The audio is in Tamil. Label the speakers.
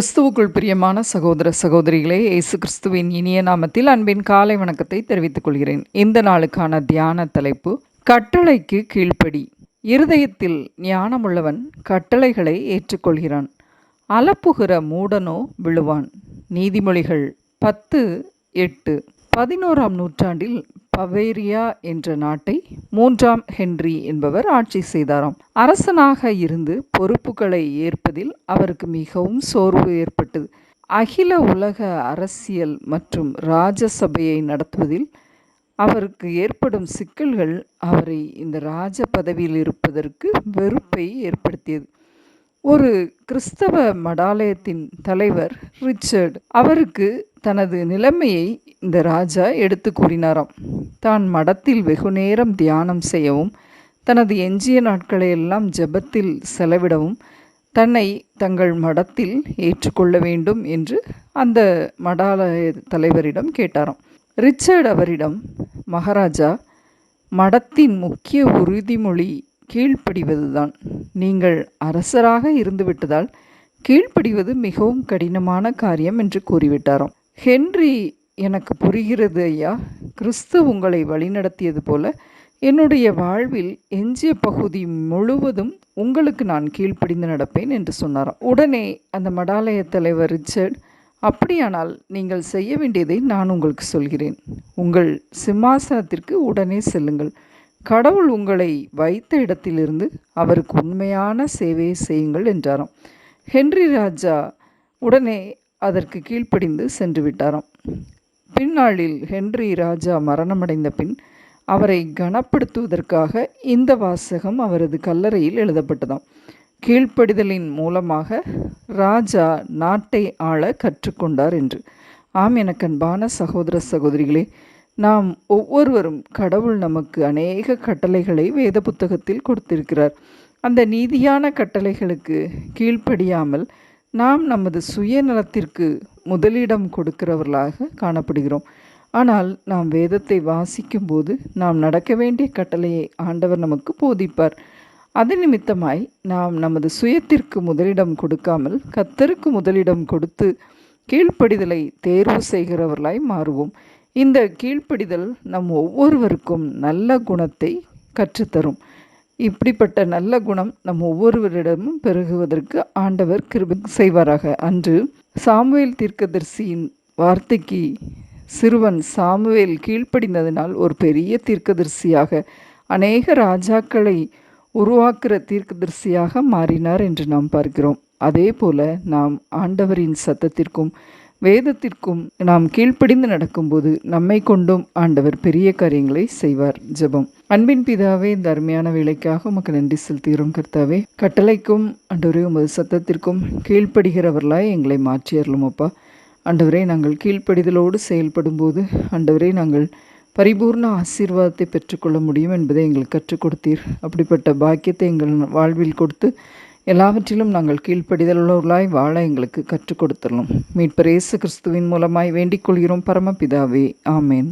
Speaker 1: கிறிஸ்துவுக்குள் பிரியமான சகோதர சகோதரிகளே இயேசு கிறிஸ்துவின் இனிய நாமத்தில் அன்பின் காலை வணக்கத்தை தெரிவித்துக் கொள்கிறேன். இந்த நாளுக்கான தியான தலைப்பு கட்டளைக்கு கீழ்ப்படி. இருதயத்தில் ஞானமுள்ளவன் கட்டளைகளை ஏற்றுக்கொள்கிறான். அலப்புகிற மூடனோ விழுவான். நீதிமொழிகள் பத்து எட்டு பதினோராம் நூற்றாண்டில் பவேரியா என்ற நாட்டை மூன்றாம் ஹென்றி என்பவர் ஆட்சி செய்தாராம். அரசனாக இருந்து பொறுப்புகளை ஏற்பதில் அவருக்கு மிகவும் சோர்வு ஏற்பட்டது. அகில உலக அரசியல் மற்றும் ராஜசபையை நடத்துவதில் அவருக்கு ஏற்படும் சிக்கல்கள் அவரை இந்த ராஜ பதவியில் இருப்பதற்கு வெறுப்பை ஏற்படுத்தியது. ஒரு கிறிஸ்தவ மடாலயத்தின் தலைவர் ரிச்சர்ட் அவருக்கு தனது நிலைமையை இந்த ராஜா எடுத்து கூறினாராம். தான் மடத்தில் வெகுநேரம் தியானம் செய்யவும் தனது எஞ்சிய நாட்களை எல்லாம் ஜெபத்தில் செலவிடவும் தன்னை தங்கள் மடத்தில் ஏற்றுக்கொள்ள வேண்டும் என்று அந்த மடாலய தலைவரிடம் கேட்டாராம். ரிச்சர்ட் அவரிடம் மகாராஜா மடத்தின் முக்கிய உறுதிமொழி கீழ்ப்படிவதுதான். நீங்கள் அரசராக இருந்துவிட்டதால் கீழ்ப்படிவது மிகவும் கடினமான காரியம் என்று கூறிவிட்டாராம். ஹென்றி எனக்கு புரிகிறது ஐயா. கிறிஸ்து உங்களை வழிநடத்தியது போல என்னுடைய வாழ்வில் எஞ்சிய பகுதி முழுவதும் உங்களுக்கு நான் கீழ்ப்படிந்து நடப்பேன் என்று சொன்னாராம். உடனே அந்த மடாலய தலைவர் ரிச்சர்ட் அப்படியானால் நீங்கள் செய்ய வேண்டியதை நான் உங்களுக்கு சொல்கிறேன். உங்கள் சிம்மாசனத்திற்கு உடனே செல்லுங்கள். கடவுள் உங்களை வைத்த இடத்திலிருந்து அவருக்கு உண்மையான சேவையை செய்யுங்கள் என்றாராம். ஹென்றி ராஜா உடனே அதற்கு கீழ்ப்படிந்து சென்று விட்டாராம். பின்னாளில் ஹென்றி ராஜா மரணமடைந்த பின் அவரை கனப்படுத்துவதற்காக இந்த வாசகம் அவரது கல்லறையில் எழுதப்பட்டதாம். கீழ்ப்படிதலின் மூலமாக ராஜா நாட்டை ஆள கற்றுக்கொண்டார் என்று. ஆம் எனக்கன்பான சகோதர சகோதரிகளே நாம் ஒவ்வொருவரும் கடவுள் நமக்கு அநேக கட்டளைகளை வேத புத்தகத்தில் கொடுத்திருக்கிறார். அந்த நீதியான கட்டளைகளுக்கு கீழ்ப்படியாமல் நாம் நமது சுயநலத்திற்கு முதலிடம் கொடுக்கிறவர்களாக காணப்படுகிறோம். ஆனால் நாம் வேதத்தை வாசிக்கும்போது நாம் நடக்க வேண்டிய கட்டளையை ஆண்டவர் நமக்கு போதிப்பார். அது நிமித்தமாய் நாம் நமது சுயத்திற்கு முதலிடம் கொடுக்காமல் கத்தருக்கு முதலிடம் கொடுத்து கீழ்ப்படிதலை தேர்வு செய்கிறவர்களாய் மாறுவோம். இந்த கீழ்ப்படிதல் நம் ஒவ்வொருவருக்கும் நல்ல குணத்தை கற்றுத்தரும். இப்படிப்பட்ட நல்ல குணம் நம் ஒவ்வொருவரிடமும் பெருகுவதற்கு ஆண்டவர் கிருபி செய்வாராக. அன்று சாமுவேல் தீர்க்கதரிசியின் வார்த்தைக்கு சிறுவன் சாமுவேல் கீழ்ப்படிந்ததினால் ஒரு பெரிய தீர்க்கதரிசியாக அநேக ராஜாக்களை உருவாக்குற தீர்க்கதரிசியாக மாறினார் என்று நாம் பார்க்கிறோம். அதே போல நாம் ஆண்டவரின் சத்தத்திற்கும் வேதத்திற்கும் நாம் கீழ்ப்படிந்து நடக்கும்போது நம்மை கொண்டும் ஆண்டவர் பெரிய காரியங்களை செய்வார். ஜெபம். அன்பின் பிதாவே இந்த அருமையான வேலைக்காக உமக்கு நன்றி செலுத்துகிறோம் கர்த்தாவே. கட்டளைக்கும் ஆண்டவரே உமது சத்தத்திற்கும் கீழ்ப்படுகிறவர்களாய் எங்களை மாற்றியறலும் அப்பா ஆண்டவரே நாங்கள் கீழ்ப்படிதலோடு செயல்படும் போது ஆண்டவரே நாங்கள் பரிபூர்ண ஆசீர்வாதத்தை பெற்றுக்கொள்ள முடியும் என்பதை எங்களுக்கு கற்றுக் கொடுத்தீர். அப்படிப்பட்ட பாக்கியத்தை எங்கள் வாழ்வில் கொடுத்து எல்லாவற்றிலும் நாங்கள் கீழ்ப்படிதலுள்ளவர்களாய் வாழ எங்களுக்கு கற்றுக் கொடுத்துடலாம் மீட்பர் இயேசு கிறிஸ்துவின் மூலமாய் வேண்டிக் கொள்கிறோம். பரமபிதாவே ஆமேன்.